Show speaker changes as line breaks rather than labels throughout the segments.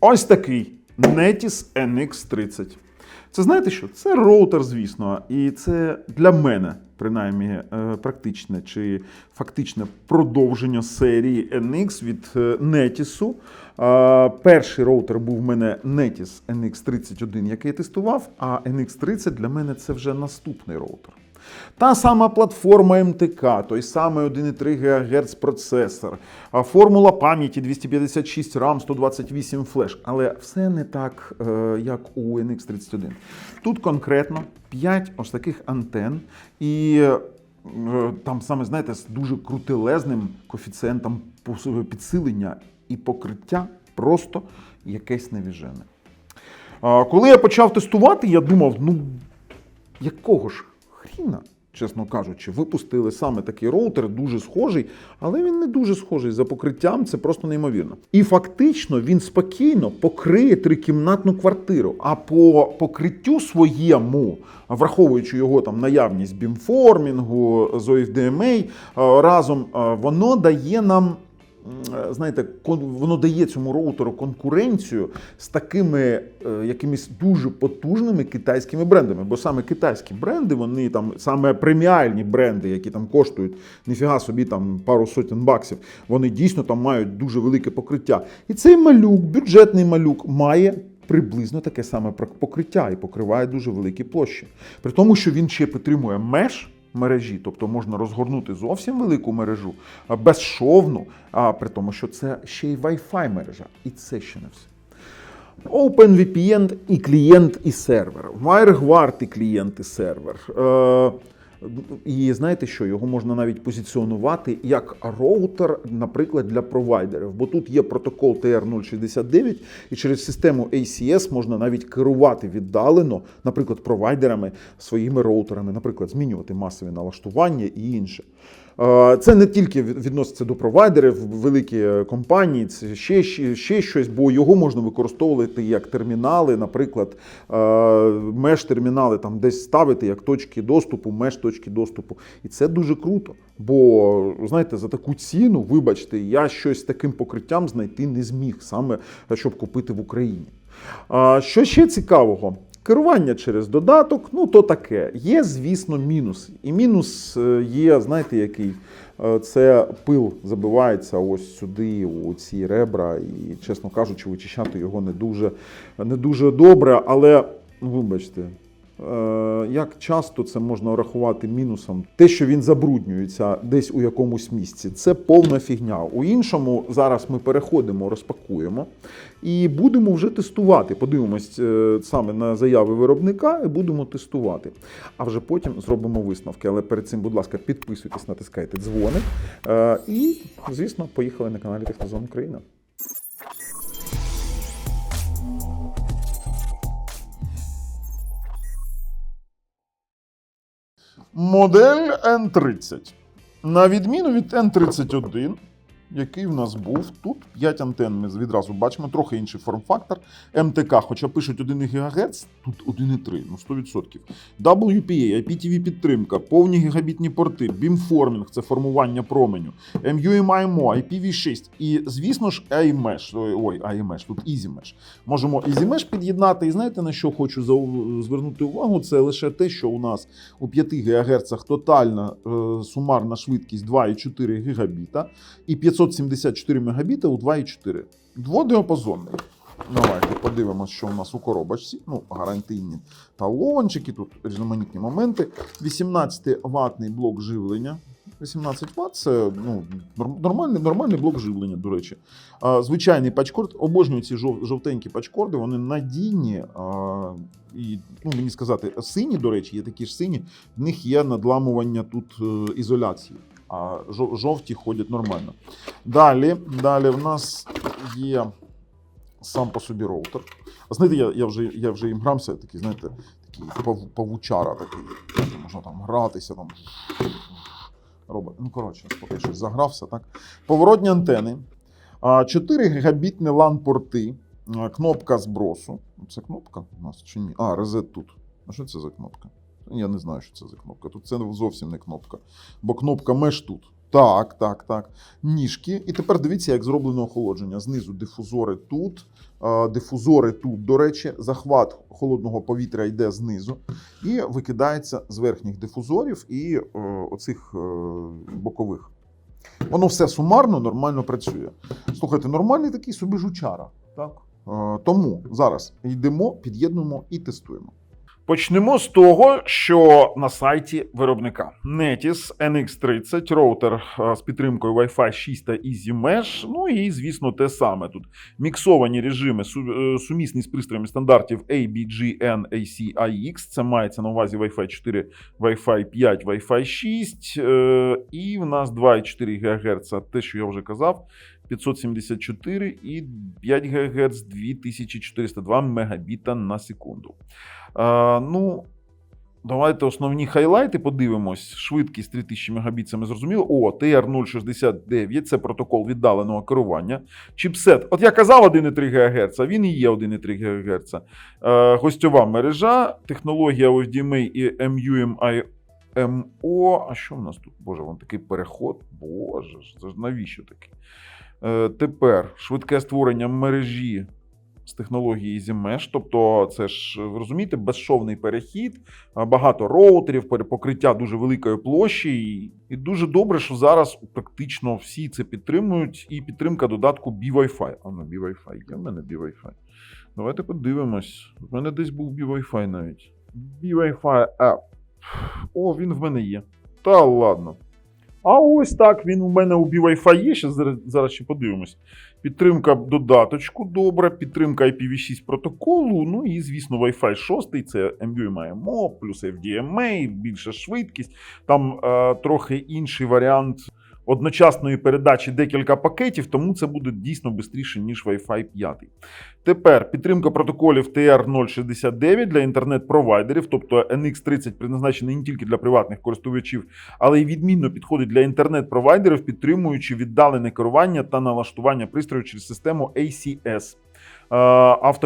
Ось такий Netis NX30. Це знаєте що? Це роутер, звісно, і це для мене, принаймні, е, практичне чи фактичне продовження серії NX від е, Netis. Перший роутер був в мене Netis NX31, який я тестував, а NX30 для мене це вже наступний роутер. Та сама платформа МТК, той самий 1,3 ГГц процесор, формула пам'яті 256 RAM, 128 флеш. Але все не так, е, як у NX31. Тут конкретно 5 ось таких антен, і е, там саме, знаєте, з дуже крутелезним коефіцієнтом підсилення і покриття просто якесь невіжене. Коли я почав тестувати, я думав, ну якого ж хріна, чесно кажучи, випустили саме такий роутер, дуже схожий, але він не дуже схожий за покриттям, це просто неймовірно. І фактично він спокійно покриє трикімнатну квартиру. А по покриттю своєму, враховуючи його там наявність бімформінгу, ZOFDMA, е, разом е, воно дає нам. М, Знаєте, воно дає цьому роутеру конкуренцію з такими е, якимись дуже потужними китайськими брендами. Бо саме китайські бренди, вони там саме преміальні бренди, які там коштують ніфіга собі там пару сотень баксів, вони дійсно там мають дуже велике покриття. І цей малюк, бюджетний малюк, має. Приблизно таке саме покриття і покриває дуже великі площі. При тому, що він ще підтримує меж мережі, тобто можна розгорнути зовсім велику мережу безшовну, а при тому, що це ще й Wi-Fi мережа. І це ще не все. OpenVPN і клієнт, і сервер. WireGuard і клієнт, і сервер. І знаєте що, його можна навіть позиціонувати як роутер, наприклад, для провайдерів. Бо тут є протокол TR069, і через систему ACS можна навіть керувати віддалено, наприклад, провайдерами своїми роутерами, наприклад, змінювати масові налаштування і інше. Це не тільки відноситься до провайдерів, великі е, компанії, це ще, ще, ще щось, бо його можна використовувати як термінали, наприклад, е, меж-термінали там десь ставити як точки доступу, меж точки доступу. І це дуже круто. Бо, знаєте, за таку ціну, вибачте, я щось таким покриттям знайти не зміг, саме щоб купити в Україні. Що ще цікавого? Керування через додаток, ну то таке. Є, звісно, мінус. І мінус е, є, знаєте, який? Е, Це пил забивається ось сюди, у ці ребра, і, чесно кажучи, вичищати його не дуже, не дуже добре, але ну, вибачте. Е, Як часто це можна рахувати мінусом? Те, що він забруднюється десь у якомусь місці, це повна фігня. У іншому зараз ми переходимо, розпакуємо і будемо вже тестувати. Подивимось е, саме на заяви виробника і будемо тестувати. А вже потім зробимо висновки. Але перед цим, будь ласка, підписуйтесь, натискайте дзвоник. Е, І, звісно, поїхали на каналі Технозон Україна. Модель N30. На відміну від N31, який в нас був, тут 5 антенн. Ми відразу бачимо, трохи інший форм-фактор. МТК, хоча пишуть 1 ГГц, тут 1,3, ну 100%. WPA, IPTV підтримка, повні гігабітні порти, бімформінг це формування променю, MUMIMO, IPv6 і, звісно ж, iMesh. Ой, iMesh, тут EasyMesh. Можемо EasyMesh під'єднати. І знаєте, на що хочу звернути увагу? Це лише те, що у нас у 5 ГГц тотальна е, сумарна швидкість 2,4 гігабіта і 574 мегабіта у 2,4. Дводіапазонний. Давайте подивимося, що у нас у коробочці. Ну, гарантійні талончики, тут різноманітні моменти. 18 ватний блок живлення. 18 Вт це ну, нормальний, нормальний блок живлення, до речі. А, звичайний пачкорд. Обожнюю ці жов, жовтенькі пачкорди, вони надійні. А, і, ну, мені сказати, сині, до речі, є такі ж сині, в них є надламування тут е, ізоляції. А жовті ходять нормально. Далі, далі в нас є сам по собі роутер. А знаєте, я, я, вже, я вже їм грався, такий, знаєте, такий пав, павучара такий. Можна там гратися, там. Робить. Ну, коротше, поки що загрався, так. Поворотні антени. 4 гігабітні LAN-порти. Кнопка збросу. Це кнопка у нас чи ні? А, резет тут. А що це за кнопка? Я не знаю, що це за кнопка. Тут це зовсім не кнопка. Бо кнопка меж тут. Так, так, так. Ніжки. І тепер дивіться, як зроблено охолодження. Знизу дифузори тут, дифузори тут. До речі, захват холодного повітря йде знизу і викидається з верхніх дифузорів і е, оцих е, бокових. Воно все сумарно нормально працює. Слухайте, нормальний такий собі жучара. Так? Е, тому зараз йдемо, під'єднуємо і тестуємо. Почнемо з того, що на сайті виробника Netis NX30 роутер е, з підтримкою Wi-Fi 6 та Easy Mesh. Ну і звісно, те саме тут міксовані режими е, сумісні з пристроями стандартів ABGN ACIX. Це мається на увазі Wi-Fi 4, Wi-Fi 5, Wi-Fi 6. е, І в нас 2,4 ГГц, те, що я вже казав. 574 і 5 ГГц 2402 Мегабіта на секунду. Е, ну, давайте основні хайлайти подивимось. Швидкість 3000 Мбіт, це ми зрозуміли. О, TR069 це протокол віддаленого керування. Чіпсет, от я казав 1,3 ГГц, а він і є 1,3 ГГц. Е, гостьова мережа, технологія OFDMA і MUMI. МО, а що в нас тут? Боже, вон такий переход. Боже, це ж навіщо такий? Е, тепер швидке створення мережі з технології EasyMesh, тобто це ж ви розумієте, безшовний перехід, багато роутерів, покриття дуже великої площі. І, дуже добре, що зараз практично всі це підтримують. І підтримка додатку BWiFi. А ну BWiFi, є в мене BWiFi. Давайте подивимось. У мене десь був BWiFi навіть. BWiFi App. О, він в мене є. Та ладно. А ось так він у мене у Wi-Fi є. Ще зараз, ще подивимось. Підтримка додаточку добра, підтримка IPv6 протоколу. Ну і, звісно, Wi-Fi 6, це MUMIMO, плюс FDMA, більша швидкість. Там е, трохи інший варіант одночасної передачі декілька пакетів, тому це буде дійсно швидше, ніж Wi-Fi 5. Тепер підтримка протоколів TR069 для інтернет-провайдерів, тобто NX30 призначений не тільки для приватних користувачів, але й відмінно підходить для інтернет-провайдерів, підтримуючи віддалене керування та налаштування пристроїв через систему ACS. Е,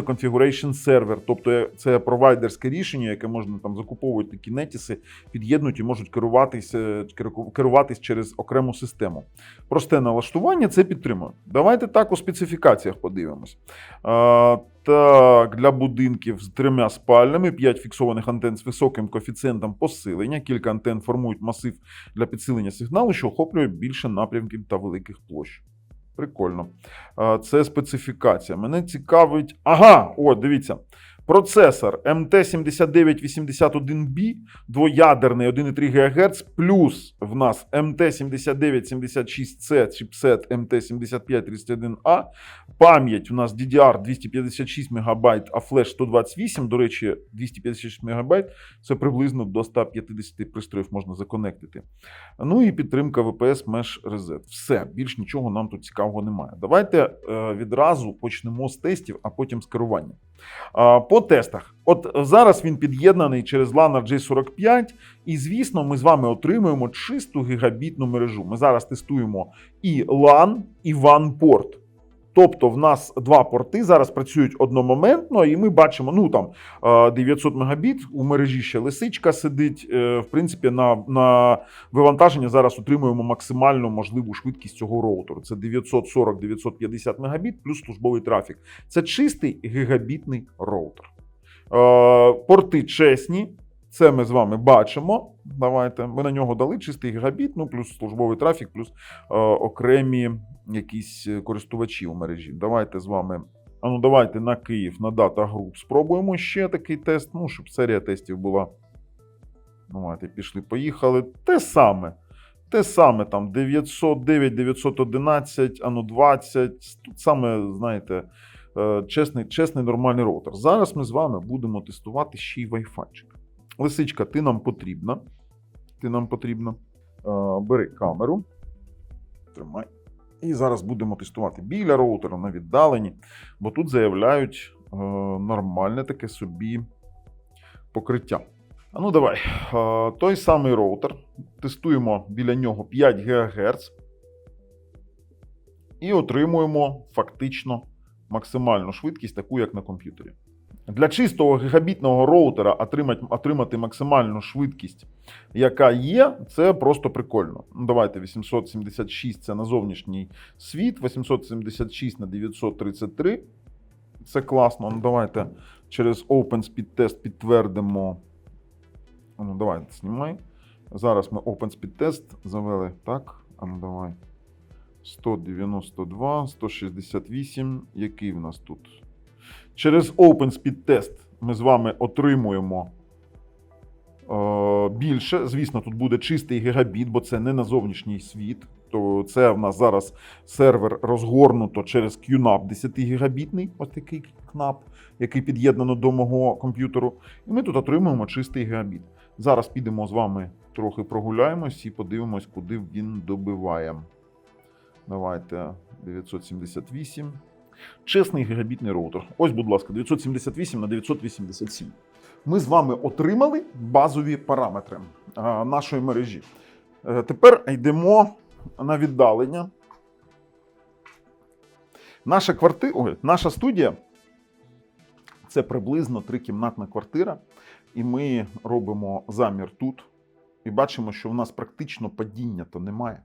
Configuration Server, тобто це провайдерське рішення, яке можна там закуповувати такі нетіси, під'єднують і можуть керуватися керу- керуватись через окрему систему. Просте налаштування це підтримує. Давайте так у специфікаціях подивимось. Е, Так, для будинків з трьома спальнями, 5 фіксованих антенн з високим коефіцієнтом посилення. Кілька антенн формують масив для підсилення сигналу, що охоплює більше напрямків та великих площ. Прикольно. Це специфікація. Мене цікавить. Ага, о, дивіться. Процесор MT7981B, двоядерний 1,3 ГГц, плюс в нас MT7976C, чипсет MT7531A, пам'ять у нас DDR 256 МБ, а флеш 128. До речі, 256 МБ це приблизно до 150 пристроїв можна законектити. Ну і підтримка VPS Mesh Reset. Все, більш нічого нам тут цікавого немає. Давайте е, відразу почнемо з тестів, а потім з керування. По тестах. От зараз він під'єднаний через LAN G45, і звісно, ми з вами отримуємо чисту гігабітну мережу. Ми зараз тестуємо і LAN, і WAN порт. Тобто в нас два порти зараз працюють одномоментно, і ми бачимо, ну там е, 900 мегабіт, у мережі ще лисичка сидить. Е, В принципі, на, на вивантаження зараз отримуємо максимальну можливу швидкість цього роутеру. Це 940-950 мегабіт плюс службовий трафік. Це чистий гігабітний роутер. Е, Порти чесні. Це ми з вами бачимо. Давайте. Ми на нього дали чистий гігабіт, ну плюс службовий трафік, плюс е, окремі якісь е, користувачі у мережі. Давайте з вами. А ну давайте на Київ на Data Group спробуємо ще такий тест, ну, щоб серія тестів була. Давайте пішли, поїхали. Те саме. Те саме там 909, 911, а ну 20. Тут саме, знаєте, е, чесний, чесний нормальний роутер. Зараз ми з вами будемо тестувати ще й Wi-Fi. Лисичка, ти нам потрібна. Ти нам потрібна. Е, Бери камеру. Тримай. І зараз будемо тестувати біля роутера на віддаленні, бо тут заявляють е, нормальне таке собі покриття. А ну давай. Е, той самий роутер. Тестуємо біля нього 5 ГГц. І отримуємо фактично максимальну швидкість, таку як на комп'ютері. Для чистого гігабітного роутера отримати, отримати максимальну швидкість, яка є, це просто прикольно. Ну, давайте 876 це на зовнішній світ, 876 на 933. Це класно. Ну, давайте через OpenSpeed Test підтвердимо. Ну, давай, знімай. Зараз ми OpenSpeed Test завели. Так, а ну давай. 192, 168. Який в нас тут? Через OpenSpeed Test ми з вами отримуємо е, більше. Звісно, тут буде чистий гігабіт, бо це не на зовнішній світ. То це в нас зараз сервер розгорнуто через QNAP 10 гігабітний, ось такий КНАП, який під'єднано до мого комп'ютеру. І ми тут отримуємо чистий гігабіт. Зараз підемо з вами трохи прогуляємось і подивимось, куди він добиває. Давайте 978. Чесний гігабітний роутер. Ось, будь ласка, 978 на 987. Ми з вами отримали базові параметри нашої мережі. Е, Тепер йдемо на віддалення. Наша квартира, ой, наша студія це приблизно трикімнатна квартира. І ми робимо замір тут. І бачимо, що в нас практично падіння то немає.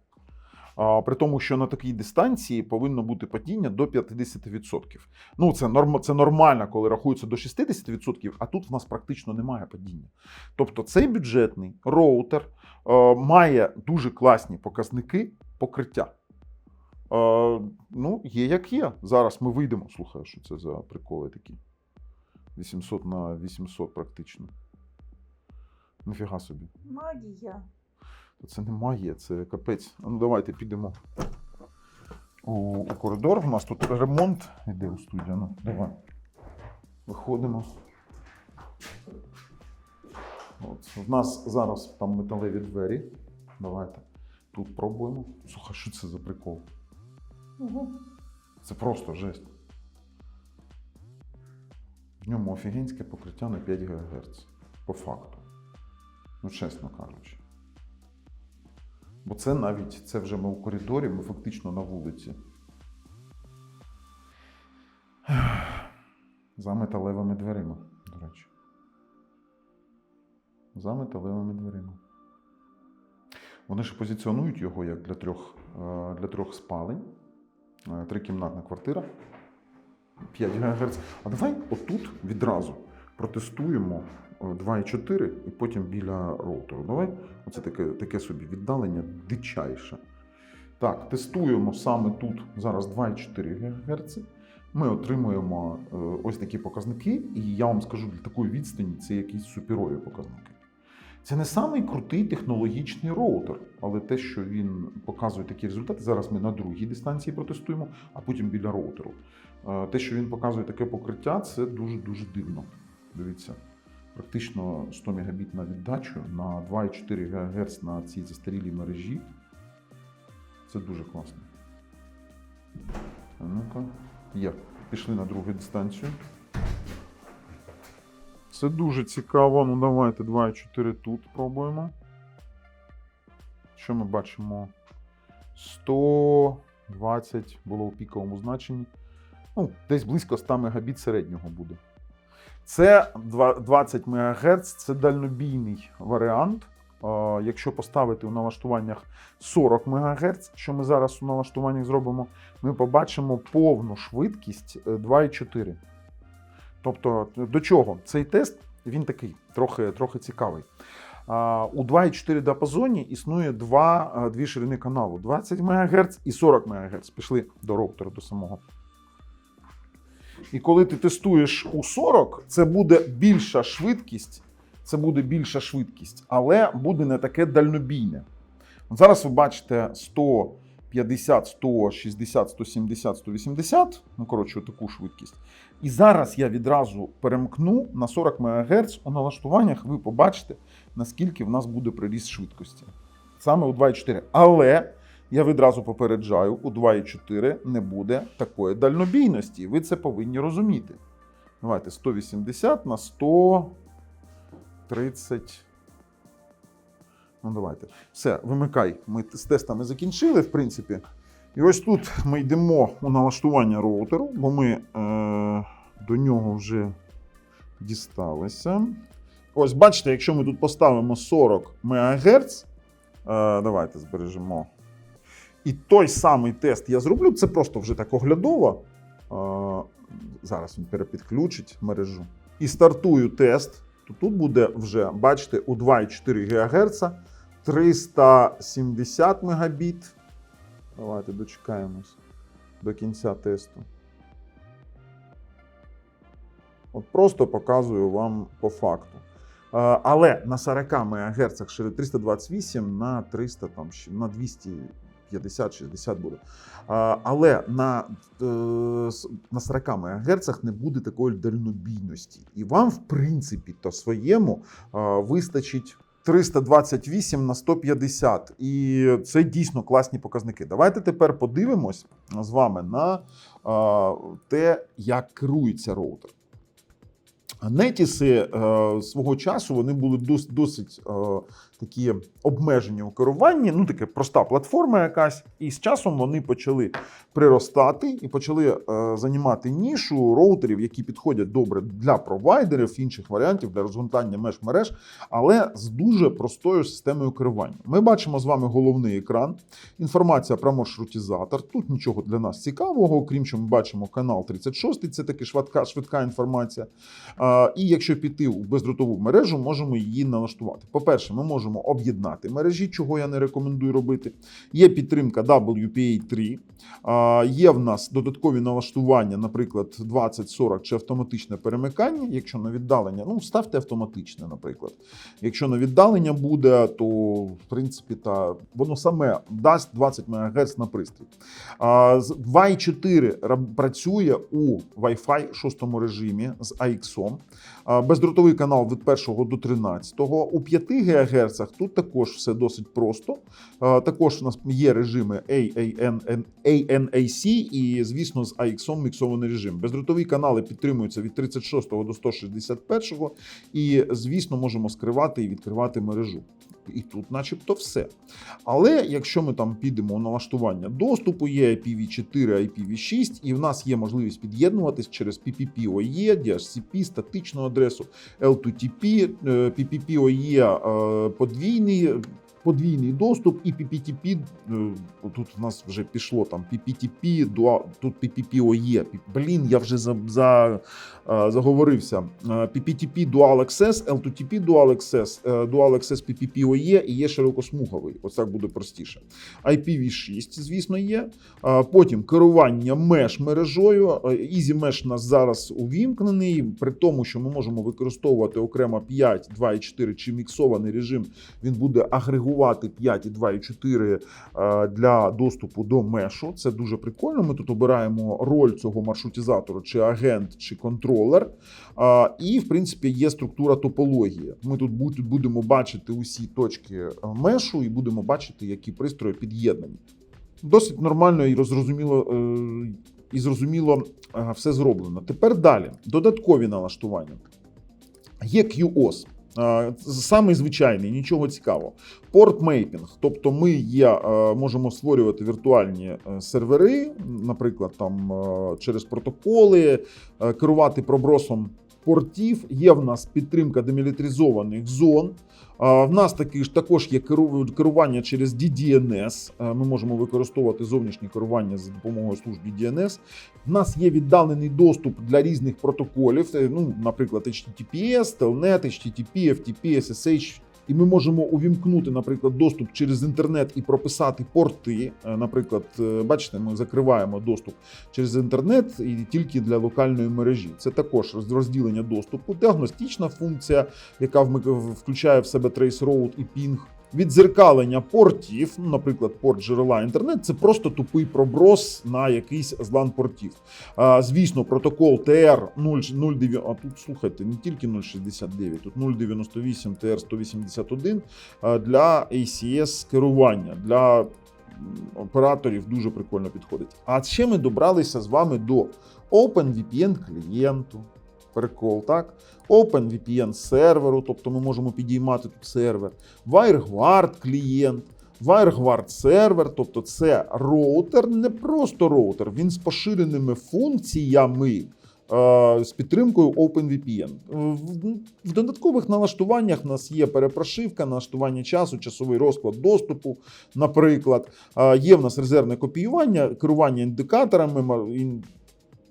При тому, що на такій дистанції повинно бути падіння до 50%. Ну, це, норм, це нормально, коли рахується до 60%, а тут в нас практично немає падіння. Тобто цей бюджетний роутер е, має дуже класні показники покриття. Е, ну, є як є. Зараз ми вийдемо. Слухай, що це за приколи такі. 800 на 800 практично. Ніфіга собі.
Магія.
Та Це не магія, це капець. Ну давайте підемо у, у коридор. У нас тут ремонт іде у студії. Ну, давай. Виходимо. От. У нас зараз там металеві двері. Давайте. Тут пробуємо. Слухай, що це за прикол?
Угу.
Це просто жесть. В ньому офігенське покриття на 5 ГГц. По факту. Ну, чесно кажучи. Бо це навіть це вже ми у коридорі, ми фактично на вулиці. За металевими дверима, до речі. За металевими дверима. Вони ж позиціонують його як для трьох, е, для трьох спалень. Е, Трикімнатна квартира. 5 ГГц. А давай отут відразу протестуємо 2,4 і потім біля роутеру. Давай оце таке, таке собі віддалення дичайше. Так, тестуємо саме тут зараз 2,4 ГГц. Ми отримуємо е, ось такі показники, і я вам скажу, для такої відстані це якісь суперові показники. Це не самий крутий технологічний роутер, але те, що він показує такі результати, зараз ми на другій дистанції протестуємо, а потім біля роутеру. Е, Те, що він показує таке покриття, це дуже-дуже дивно. Дивіться, практично 100 Мбіт на віддачу на 2,4 ГГц на цій застарілій мережі. Це дуже класно. Ну-ка, є. Пішли на другу дистанцію. Це дуже цікаво. Ну давайте 2,4 тут пробуємо. Що ми бачимо? 120 було у піковому значенні. Ну, десь близько 100 Мбіт середнього буде. Це 20 МГц, це дальнобійний варіант. Е, Якщо поставити у налаштуваннях 40 МГц, що ми зараз у налаштуваннях зробимо, ми побачимо повну швидкість е, 2,4. Тобто, до чого? Цей тест він такий трохи, трохи цікавий. У 2,4 діапазоні існує два, дві ширини каналу: 20 МГц і 40 МГц. Пішли до роутера до самого. І коли ти тестуєш у 40, це буде більша швидкість, це буде більша швидкість, але буде не таке дальнобійне. От зараз ви бачите 150, 160, 170, 180, ну коротше, таку швидкість. І зараз я відразу перемкну на 40 МГц у налаштуваннях, ви побачите, наскільки в нас буде приріст швидкості. Саме у 2,4. Але я відразу попереджаю, у 2,4 не буде такої дальнобійності. Ви це повинні розуміти. Давайте 180 на 130. Ну, давайте. Все, вимикай. Ми з тестами закінчили, в принципі. І ось тут ми йдемо у налаштування роутеру, бо ми е, до нього вже дісталися. Ось, бачите, якщо ми тут поставимо 40 МГц, е, давайте збережемо. І той самий тест я зроблю. Це просто вже так оглядово. Зараз він перепідключить мережу. І стартую тест. То тут буде вже, бачите, у 2,4 ГГц 370 Мбіт. Давайте дочекаємось до кінця тесту. От Просто показую вам по факту. Але на 40 МГц шири 328 на 300 там, на 200 50-60 буде. Але на е, на 40 МГц не буде такої дальнобійності. І вам, в принципі, то своєму вистачить. 328 на 150, і це дійсно класні показники. Давайте тепер подивимось з вами на те, як керується роутер. Нетіси е, свого часу вони були досить е, такі обмежені у керуванні, ну таке проста платформа якась, і з часом вони почали приростати і почали е, займати нішу роутерів, які підходять добре для провайдерів, інших варіантів для розгортання меж мереж, але з дуже простою системою керування. Ми бачимо з вами головний екран, інформація про маршрутизатор. Тут нічого для нас цікавого, окрім що ми бачимо канал 36, це таки швидка, швидка інформація. А, І якщо піти у бездротову мережу, можемо її налаштувати. По-перше, ми можемо об'єднати мережі, чого я не рекомендую робити. Є підтримка WPA3, є в нас додаткові налаштування, наприклад, 20-40 чи автоматичне перемикання. Якщо на віддалення, ну ставте автоматичне, наприклад. Якщо на віддалення буде, то в принципі та воно саме дасть 20 МГц на пристрій. З- Y4 працює у Wi-Fi 6 режимі з AX. Бездротовий канал від 1 до 13. У 5 ГГц тут також все досить просто. Також у нас є режими ANAC і, звісно, з AX міксований режим. Бездротові канали підтримуються від 36 до 161 і, звісно, можемо скривати і відкривати мережу. І тут, начебто, все. Але якщо ми там підемо у налаштування доступу, є IPv4, IPv6, і в нас є можливість під'єднуватись через PPP-OE, DHCP, статичну адресу, L2TP, е, PPP-OE е, подвійний. Подвійний доступ і PPTP, е, тут у нас вже пішло там PPTP, тут PPP-OE. Блін, я вже за, за, е, заговорився. Е, PPTP Dual Access, L2TP Dual Access, е, Dual Access PPP-OE і є широкосмуговий. Ось так буде простіше. IPv6, звісно, є. Потім керування меж мережою. Е, Easy Mesh у нас зараз увімкнений, при тому, що ми можемо використовувати окремо 5, 2 і 4 чи міксований режим. Він буде агрегувати 5 і 2 і 4 е, для доступу до мешу. Це дуже прикольно. Ми тут обираємо роль цього маршрутизатору, чи агент, чи контролер. І, в принципі, є структура топології. Ми тут будемо бачити усі точки е, мешу і будемо бачити, які пристрої під'єднані. Досить нормально і зрозуміло, е, і зрозуміло все зроблено. Тепер далі. Додаткові налаштування. Є QoS. Е, Самий звичайний, нічого цікавого. Порт мейпінг, тобто ми є, е, можемо створювати віртуальні е, сервери, наприклад, там е, через протоколи, керувати пробросом портів. Є в нас підтримка демілітаризованих зон. В нас таки ж також є керу- керування через DDNS. Ми можемо використовувати зовнішнє керування за допомогою служби DDNS. В нас є віддалений доступ для різних протоколів, ну, наприклад, HTTPS, Telnet, HTTP, FTP, SSH. І ми можемо увімкнути, наприклад, доступ через інтернет і прописати порти. Е, Наприклад, е, бачите, ми закриваємо доступ через інтернет і тільки для локальної мережі. Це також розділення доступу, діагностична функція, яка включає в себе Traceroute і Ping. Відзеркалення портів, ну, наприклад, порт джерела інтернет, це просто тупий проброс на якийсь з LAN портів. А, звісно, протокол TR 0,9, а тут слухайте, не тільки 069, тут 098 TR 181 а, для ACS керування, для операторів дуже прикольно підходить. А ще ми добралися з вами до OpenVPN клієнту. Прикол, так? OpenVPN серверу, тобто ми можемо підіймати тут сервер, WireGuard клієнт, WireGuard сервер, тобто це роутер, не просто роутер, він з поширеними функціями е, з підтримкою OpenVPN. В, додаткових налаштуваннях в нас є перепрошивка, налаштування часу, часовий розклад доступу, наприклад. Е, Є в нас резервне копіювання, керування індикаторами,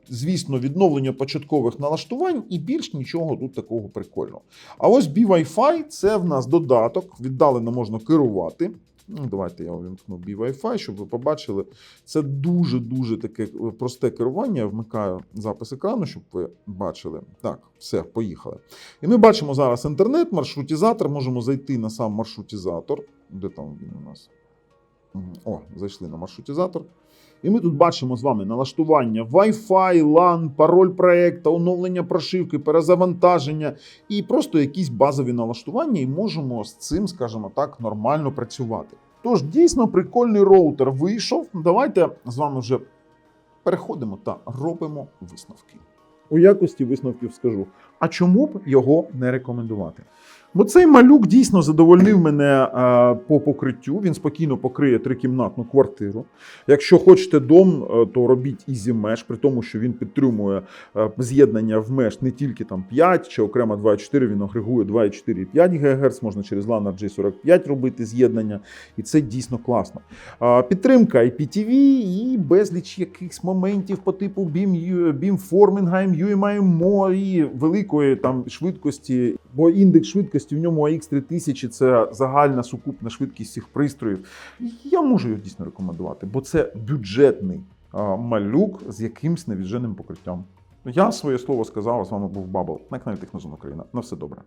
звісно, відновлення початкових налаштувань і більш нічого тут такого прикольного. А ось BWi-Fi – це в нас додаток, віддалено можна керувати. Ну, давайте я увімкну BWi-Fi, щоб ви побачили. Це дуже-дуже таке е, просте керування. Я вмикаю запис екрану, щоб ви бачили. Так, все, поїхали. І ми бачимо зараз інтернет, маршрутизатор. Можемо зайти на сам маршрутизатор. Де там він у нас? О, зайшли на маршрутизатор. І ми тут бачимо з вами налаштування Wi-Fi, LAN, пароль проекту, оновлення прошивки, перезавантаження і просто якісь базові налаштування, і можемо з цим, скажімо так, нормально працювати. Тож дійсно прикольний роутер вийшов. Давайте з вами вже переходимо та робимо висновки. У якості висновків скажу. А чому б його не рекомендувати? Бо цей малюк дійсно задовольнив мене е, по покриттю. Він спокійно покриє трикімнатну квартиру. Якщо хочете дом, е, то робіть Easy Mesh, при тому, що він підтримує е, з'єднання в меж не тільки там 5 чи окремо 2,4, він агрегує 2,4 і 5 ГГц, можна через LAN RJ45 робити з'єднання, і це дійсно класно. Підтримка IPTV і безліч якихось моментів по типу BIM, бімформінга, MUMIMO і великої там швидкості, бо індекс швидкості в ньому AX 3000 це загальна сукупна швидкість всіх пристроїв. Я можу його дійсно рекомендувати, бо це бюджетний малюк з якимсь невідженим покриттям. Я своє слово сказав, а з вами був Бабл, на каналі Технозон Україна. На все добре.